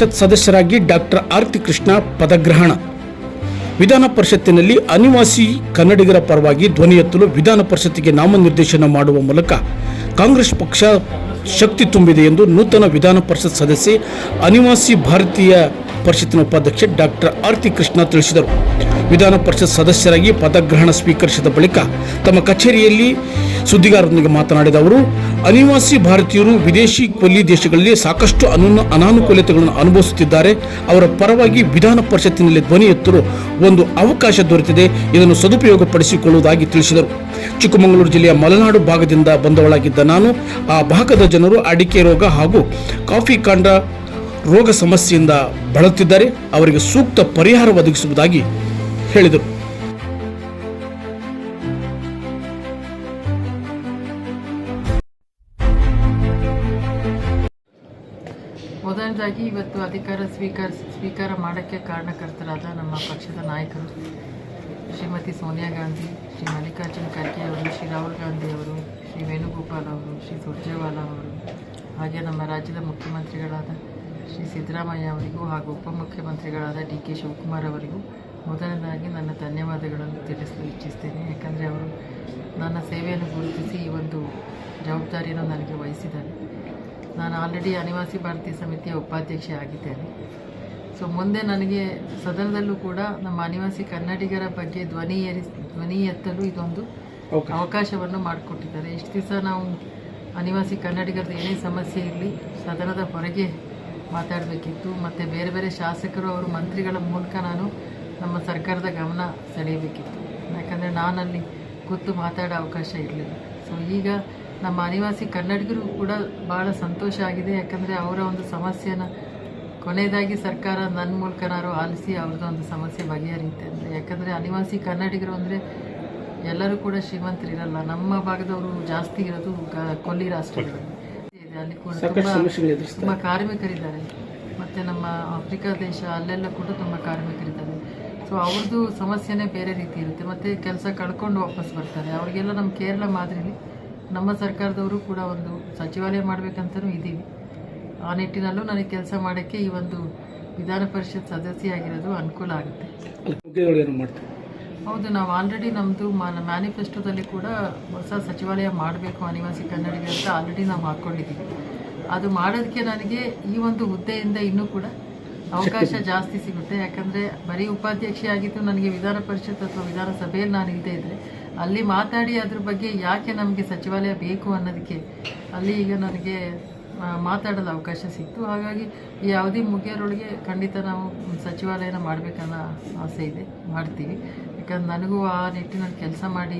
ಪರಿಷತ್ ಸದಸ್ಯರಾಗಿ ಡಾಕ್ಟರ್ ಆರ್ತಿ ಕೃಷ್ಣ ಪದಗ್ರಹಣ. ವಿಧಾನ ಪರಿಷತ್ತಿನಲ್ಲಿ ಅನಿವಾಸಿ ಕನ್ನಡಿಗರ ಪರವಾಗಿ ಧ್ವನಿ ಎತ್ತಲು ವಿಧಾನ ಪರಿಷತ್ತಿಗೆ ನಾಮನಿರ್ದೇಶನ ಮಾಡುವ ಮೂಲಕ ಕಾಂಗ್ರೆಸ್ ಪಕ್ಷ ಶಕ್ತಿ ತುಂಬಿದೆ ಎಂದು ನೂತನ ವಿಧಾನ ಪರಿಷತ್ ಸದಸ್ಯೆ ಅನಿವಾಸಿ ಭಾರತೀಯ ಪರಿಷತ್ತಿನ ಉಪಾಧ್ಯಕ್ಷೆ ಡಾಕ್ಟರ್ ಆರ್ತಿ ಕೃಷ್ಣ ತಿಳಿಸಿದರು. ವಿಧಾನ ಪರಿಷತ್ ಸದಸ್ಯರಾಗಿ ಪದಗ್ರಹಣ ಸ್ವೀಕರಿಸಿದ ಬಳಿಕ ತಮ್ಮ ಕಚೇರಿಯಲ್ಲಿ ಸುದ್ದಿಗಾರರೊಂದಿಗೆ ಮಾತನಾಡಿದ ಅವರು, ಅನಿವಾಸಿ ಭಾರತೀಯರು ವಿದೇಶಿ ಕೊಲ್ಲಿ ದೇಶಗಳಲ್ಲಿ ಸಾಕಷ್ಟು ಅನು, ಅನಾನುಕೂಲತೆಗಳನ್ನು ಅನುಭವಿಸುತ್ತಿದ್ದಾರೆ. ಅವರ ಪರವಾಗಿ ವಿಧಾನ ಪರಿಷತ್ತಿನಲ್ಲಿ ಧ್ವನಿ ಎತ್ತಲು ಒಂದು ಅವಕಾಶ ದೊರೆತಿದೆ. ಇದನ್ನು ಸದುಪಯೋಗಪಡಿಸಿಕೊಳ್ಳುವುದಾಗಿ ತಿಳಿಸಿದರು. ಚಿಕ್ಕಮಗಳೂರು ಜಿಲ್ಲೆಯ ಮಲೆನಾಡು ಭಾಗದಿಂದ ಬಂದವಳಾಗಿದ್ದ ನಾನು, ಆ ಭಾಗದ ಜನರು ಅಡಿಕೆ ರೋಗ ಹಾಗೂ ಕಾಫಿ ಕಾಂಡ ರೋಗ ಸಮಸ್ಯೆಯಿಂದ ಬಳಲುತ್ತಿದ್ದಾರೆ. ಅವರಿಗೆ ಸೂಕ್ತ ಪರಿಹಾರ ಒದಗಿಸುವುದಾಗಿ ಹೇಳಿದರು. ಮೊದಲನೇದಾಗಿ ಇವತ್ತು ಅಧಿಕಾರ ಸ್ವೀಕಾರ ಸ್ವೀಕಾರ ಮಾಡೋಕ್ಕೆ ಕಾರಣಕರ್ತರಾದ ನಮ್ಮ ಪಕ್ಷದ ನಾಯಕರು ಶ್ರೀಮತಿ ಸೋನಿಯಾ ಗಾಂಧಿ, ಶ್ರೀ ಮಲ್ಲಿಕಾರ್ಜುನ ಖರ್ಗೆ ಅವರು, ಶ್ರೀ ರಾಹುಲ್ ಗಾಂಧಿ ಅವರು, ಶ್ರೀ ವೇಣುಗೋಪಾಲ್ ಅವರು, ಶ್ರೀ ಸುರ್ಜೇವಾಲಾ ಅವರು, ಹಾಗೆ ನಮ್ಮ ರಾಜ್ಯದ ಮುಖ್ಯಮಂತ್ರಿಗಳಾದ ಶ್ರೀ ಸಿದ್ದರಾಮಯ್ಯ ಅವರಿಗೂ ಹಾಗೂ ಉಪಮುಖ್ಯಮಂತ್ರಿಗಳಾದ ಡಿ ಕೆ ಶಿವಕುಮಾರ್ ಅವರಿಗೂ ಮೊದಲನೇದಾಗಿ ನನ್ನ ಧನ್ಯವಾದಗಳನ್ನು ತಿಳಿಸಲು ಇಚ್ಛಿಸ್ತೇನೆ. ಯಾಕಂದರೆ ಅವರು ನನ್ನ ಸೇವೆಯನ್ನು ಗುರುತಿಸಿ ಈ ಒಂದು ಜವಾಬ್ದಾರಿಯನ್ನು ನನಗೆ ವಹಿಸಿದ್ದಾರೆ. ನಾನು ಆಲ್ರೆಡಿ ಅನಿವಾಸಿ ಭಾರತೀಯ ಸಮಿತಿಯ ಉಪಾಧ್ಯಕ್ಷ ಆಗಿದ್ದೇನೆ. ಸೊ ಮುಂದೆ ನನಗೆ ಸದನದಲ್ಲೂ ಕೂಡ ನಮ್ಮ ಅನಿವಾಸಿ ಕನ್ನಡಿಗರ ಬಗ್ಗೆ ಧ್ವನಿ ಏರಿ ಧ್ವನಿ ಎತ್ತಲು ಇದೊಂದು ಅವಕಾಶವನ್ನು ಮಾಡಿಕೊಟ್ಟಿದ್ದಾರೆ. ಇಷ್ಟು ದಿವಸ ನಾವು ಅನಿವಾಸಿ ಕನ್ನಡಿಗರದ್ದು ಏನೇ ಸಮಸ್ಯೆ ಇರಲಿ ಸದನದ ಹೊರಗೆ ಮಾತಾಡಬೇಕಿತ್ತು. ಮತ್ತು ಬೇರೆ ಬೇರೆ ಶಾಸಕರು ಅವರು ಮಂತ್ರಿಗಳ ಮೂಲಕ ನಾನು ನಮ್ಮ ಸರ್ಕಾರದ ಗಮನ ಸೆಳೆಯಬೇಕಿತ್ತು. ಯಾಕಂದರೆ ನಾನಲ್ಲಿ ಕೂತು ಮಾತಾಡೋ ಅವಕಾಶ ಇರಲಿಲ್ಲ. ಸೊ ಈಗ ನಮ್ಮ ಅನಿವಾಸಿ ಕನ್ನಡಿಗರು ಕೂಡ ಭಾಳ ಸಂತೋಷ ಆಗಿದೆ. ಯಾಕಂದರೆ ಅವರ ಒಂದು ಸಮಸ್ಯೆನ ಕೊನೆಯದಾಗಿ ಸರ್ಕಾರ ನನ್ನ ಮೂಲಕನಾರು ಆಲಿಸಿ ಅವ್ರದ್ದು ಒಂದು ಸಮಸ್ಯೆ ಬಗೆಹರಿಯುತ್ತೆ ಅಂದರೆ ಯಾಕಂದರೆ ಅನಿವಾಸಿ ಕನ್ನಡಿಗರು ಅಂದರೆ ಎಲ್ಲರೂ ಕೂಡ ಶ್ರೀಮಂತರಿರಲ್ಲ. ನಮ್ಮ ಭಾಗದವರು ಜಾಸ್ತಿ ಇರೋದು ಕೊಲ್ಲಿ ರಾಷ್ಟ್ರಗಳಲ್ಲಿ ಇದೆ ಅಲ್ಲಿ ಕೂಡ ತುಂಬ ಕಾರ್ಮಿಕರಿದ್ದಾರೆ. ಮತ್ತು ನಮ್ಮ ಆಫ್ರಿಕಾ ದೇಶ ಅಲ್ಲೆಲ್ಲ ಕೂಡ ತುಂಬ ಕಾರ್ಮಿಕರಿದ್ದಾರೆ. ಸೊ ಅವ್ರದ್ದು ಸಮಸ್ಯೆನೇ ಬೇರೆ ರೀತಿ ಇರುತ್ತೆ. ಮತ್ತು ಕೆಲಸ ಕಳ್ಕೊಂಡು ವಾಪಸ್ ಬರ್ತಾರೆ. ಅವರಿಗೆಲ್ಲ ನಮ್ಮ ಕೇರಳ ಮಾದರಿಲಿ ನಮ್ಮ ಸರ್ಕಾರದವರು ಕೂಡ ಒಂದು ಸಚಿವಾಲಯ ಮಾಡಬೇಕಂತಲೂ ಇದ್ದೀವಿ. ಆ ನಿಟ್ಟಿನಲ್ಲೂ ನನಗೆ ಕೆಲಸ ಮಾಡೋಕ್ಕೆ ಈ ಒಂದು ವಿಧಾನ ಪರಿಷತ್ ಸದಸ್ಯೆಯಾಗಿರೋದು ಅನುಕೂಲ ಆಗುತ್ತೆ. ಹೌದು ನಾವು ಆಲ್ರೆಡಿ ನಮ್ಮದು ಮ್ಯಾನಿಫೆಸ್ಟೋದಲ್ಲಿ ಕೂಡ ಹೊಸ ಸಚಿವಾಲಯ ಮಾಡಬೇಕು ಅನಿವಾಸಿ ಕನ್ನಡಿಗೆ ಅಂತ ಆಲ್ರೆಡಿ ನಾವು ಹಾಕ್ಕೊಂಡಿದ್ದೀವಿ ಅದು ಮಾಡೋದಕ್ಕೆ ನನಗೆ ಈ ಒಂದು ಹುದ್ದೆಯಿಂದ ಇನ್ನೂ ಕೂಡ ಅವಕಾಶ ಜಾಸ್ತಿ ಸಿಗುತ್ತೆ. ಯಾಕಂದರೆ ಬರೀ ಉಪಾಧ್ಯಕ್ಷೆಯಾಗಿದ್ದು ನನಗೆ ವಿಧಾನ ಪರಿಷತ್ ಅಥವಾ ವಿಧಾನಸಭೆಯಲ್ಲಿ ನಾನು ಇಲ್ಲದೇ ಇದ್ದರೆ ಅಲ್ಲಿ ಮಾತಾಡಿ ಅದ್ರ ಬಗ್ಗೆ ಯಾಕೆ ನಮಗೆ ಸಚಿವಾಲಯ ಬೇಕು ಅನ್ನೋದಕ್ಕೆ ಅಲ್ಲಿ ಈಗ ನನಗೆ ಮಾತಾಡಲು ಅವಕಾಶ ಸಿಕ್ತು. ಹಾಗಾಗಿ ಈ ಅವಧಿ ಮುಗಿಯೋರೊಳಗೆ ಖಂಡಿತ ನಾವು ಸಚಿವಾಲಯನ ಮಾಡಬೇಕನ್ನೋ ಆಸೆ ಇದೆ ಮಾಡ್ತೀವಿ. ಯಾಕಂದ್ರೆ ನನಗೂ ಆ ನಿಟ್ಟಿನಲ್ಲಿ ಕೆಲಸ ಮಾಡಿ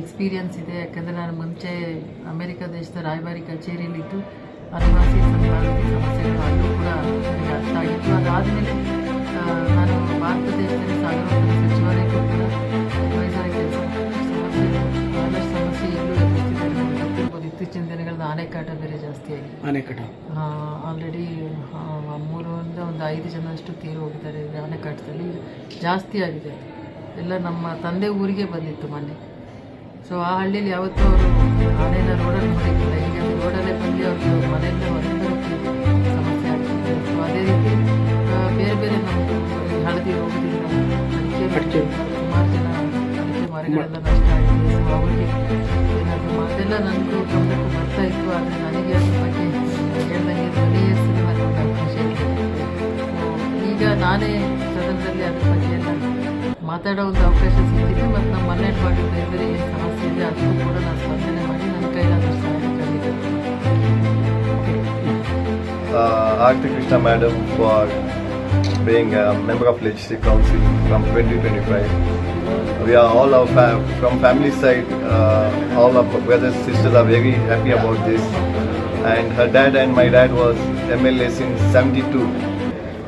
ಎಕ್ಸ್ಪೀರಿಯನ್ಸ್ ಇದೆ. ಯಾಕಂದರೆ ನಾನು ಮುಂಚೆ ಅಮೆರಿಕ ದೇಶದ ರಾಯಭಾರಿ ಕಚೇರಿಯಲ್ಲಿದ್ದು ಅನಿವಾಸಿ ಸಂಪಾದನೆ ಸಮಸ್ಯೆಗಳು ಅಲ್ಲೂ ಕೂಡ ನನಗೆ ಅರ್ಥ ಆಗಿತ್ತು. ಅದಾದಮೇಲೆ ನಾನು ಭಾರತ ದೇಶದಲ್ಲಿ ಸಾಗರೋತ್ತರ ಸಚಿವಾಲಯಕ್ಕೂ ಕೂಡ advisor ಆಗಿ ಕೆಲಸ ಸಮಸ್ಯೆ ಬಹಳಷ್ಟು ಸಮಸ್ಯೆ ಇಲ್ಲೂ ಎದುರಿಸ್ತಿದ್ದಾರೆ ನಿಮ್ಗೆ ಗೊತ್ತಿರ್ಬೋದು ಇತ್ತೀಚಿನ ದಿನಗಳಲ್ಲಿ ಆನೆಕಾಟ ಬೇರೆ ಜಾಸ್ತಿ ಆಗಿದೆ. ಆನೆಕಟ. ಆಲ್ರೆಡಿ ಮೂರರಿಂದ ಒಂದು ಐದು ಜನಷ್ಟು ತೀರು ಹೋಗಿದ್ದಾರೆ ಆನೆಕಾಟದಲ್ಲಿ. ಜಾಸ್ತಿ ಆಗಿದೆ ಎಲ್ಲ ನಮ್ಮ ತಂದೆ ಊರಿಗೆ ಬಂದಿತ್ತು ಮೊನ್ನೆ. ಸೊ ಆ ಹಳ್ಳಿಯಲ್ಲಿ ಯಾವತ್ತೂ ಅವರು ಆನೆನ ರೋಡಲ್ಲಿ ನೋಡಿದ್ದಿಲ್ಲ ಈಗ ಅದು ರೋಡಲ್ಲೇ ಬಂದು ಅವ್ರಿಗೆ ಮನೆಯಿಂದ ಹೊರಗೆ ಸಮಸ್ಯೆ ಆಗ್ತಿದೆ ಸೊ ಅದೇ ರೀತಿ ಬೇರೆ ಬೇರೆ ಈ ಹಳದಿ ರೋಗದಿಂದ ಅಡಿಕೆ ಸುಮಾರು ಜನ ಅಡಿಕೆ ಮರಗಳೆಲ್ಲ ನಷ್ಟ ಆಗಿದೆ ಸೊ ಅವರಿಗೆ ಏನಾದರೂ ಅದೆಲ್ಲ ನನಗೂ ಗಮನಕ್ಕೂ ಬರ್ತಾ ಇತ್ತು. ಆದರೆ ನನಗೆ ಅದ್ರ ಬಗ್ಗೆ ಹೇಳ್ದಂಗೆ ಧ್ವನಿ ಸಿನಿಮಾ ಅವಕಾಶ ಈಗ ನಾನೇ ಸದನದಲ್ಲಿ ಅದ್ರ ಬಗ್ಗೆ ಎಲ್ಲ ಮಾತಾಡೋ ಒಂದು ಅವಕಾಶ ಸಿಕ್ಕಿದೆ ಮತ್ತು ನಮ್ಮ ಮನೆ ಭಾಗದ ಬೇರೆ ಬೇರೆ ಏನು ಸಮಸ್ಯೆ ಇದೆ ಅದಕ್ಕೂ ಕೂಡ ನಾನು ಸ್ಪಂದನೆ ಮಾಡಿ ನನ್ನ ಕೈಲಾದಷ್ಟು ಸಹಾಯ ಖಂಡಿತ uh, Aarti Krishna Madam for being a member of Legislative Council from 2025. We are all our fam- from family side, uh, all our brothers sisters are very happy about this. And her dad and my dad was MLA since 72.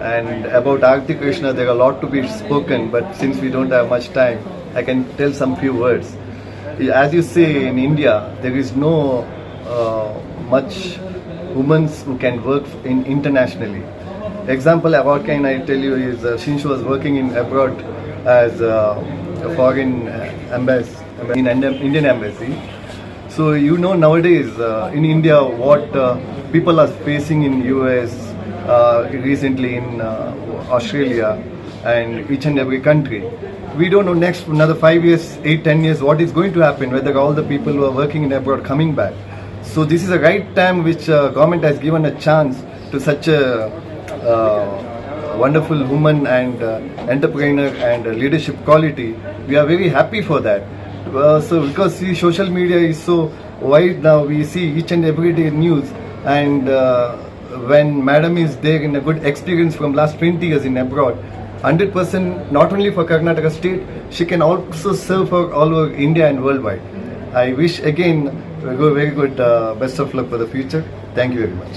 And about Aarti Krishna, there are a lot to be spoken, but since we don't have much time, I can tell some few words. As you say, in India, there is no uh, much women who can work in internationally. Example, what can I tell you is uh, since she was working in abroad as uh, a foreign uh, ambassador in Indian embassy. So you know nowadays uh, in India what uh, people are facing in US recently in uh, Australia and each and every country. We don't know next another five years, eight, ten years what is going to happen. Whether all the people who are working in abroad coming back. So this is a right time which uh, government has given a chance to such a uh, wonderful woman and uh, entrepreneur and uh, leadership quality. We are very happy for that. Uh, so because see, social media is so wide now, we see each and every day news and. Uh, when madam is there in a good experience from last 20 years in abroad 100% not only for karnataka state she can also serve for all over india and worldwide. I wish again very good uh, best of luck for the future. Thank you very much